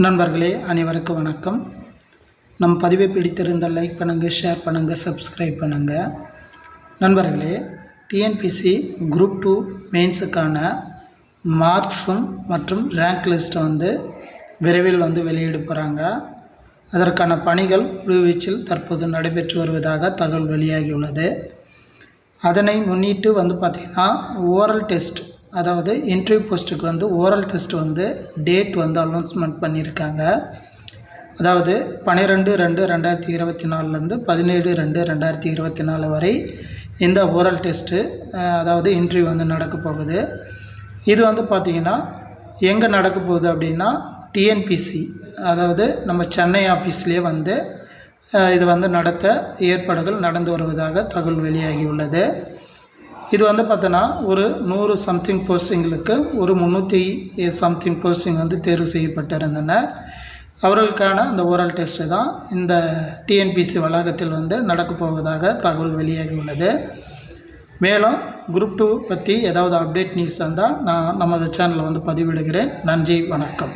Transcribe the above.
நண்பர்களே அனைவருக்கும் வணக்கம். நம் பதிவை பிடித்திருந்தால் லைக் பண்ணுங்கள் ஷேர் பண்ணுங்கள் சப்ஸ்கிரைப் பண்ணுங்கள் நண்பர்களே டிஎன்பிசி குரூப் டூ மெயின்ஸுக்கான மார்க்ஸும் மற்றும் ரேங்க் லிஸ்ட்டை வந்து விரைவில் வந்து வெளியிட போகிறாங்க அதற்கான பணிகள் முழுவீச்சில் தற்போது நடைபெற்று வருவதாக தகவல் வெளியாகியுள்ளது. அதனை முன்னிட்டு வந்து பார்த்திங்கன்னா ஓரல் டெஸ்ட் அதாவது இன்டர்வியூ போஸ்ட்டுக்கு வந்து ஓரல் டெஸ்ட் வந்து டேட் வந்து அனௌன்ஸ்மெண்ட் பண்ணியிருக்காங்க. அதாவது பன்னிரெண்டு ரெண்டு ரெண்டாயிரத்தி இருபத்தி நாலுலேருந்து பதினேழு ரெண்டு ரெண்டாயிரத்தி இருபத்தி நாலு வரை இந்த ஓரல் டெஸ்ட்டு அதாவது இன்டர்வியூ வந்து நடக்க போகுது. இது வந்து பார்த்திங்கன்னா எங்கே நடக்க போகுது அப்படின்னா டிஎன்பிசி அதாவது நம்ம சென்னை ஆஃபீஸ்லேயே வந்து இது வந்து நடத்த ஏற்பாடுகள் நடந்து வருவதாக தகவல் வெளியாகியுள்ளது இது வந்து பார்த்தோன்னா ஒரு நூறு சம்திங் போஸ்டிங்களுக்கு ஒரு முந்நூற்றி சம்திங் போஸ்டிங் வந்து தேர்வு செய்யப்பட்டிருந்தன. அவர்களுக்கான அந்த ஓரல் டெஸ்ட்டு தான் இந்த டிஎன்பிசி வளாகத்தில் வந்து நடக்கப் போவதாக தகவல் வெளியாகியுள்ளது. மேலும் குரூப் டூ பற்றி ஏதாவது அப்டேட் நியூஸ் வந்தால் நான் நமது சேனலில் வந்து பதிவிடுகிறேன். நன்றி வணக்கம்.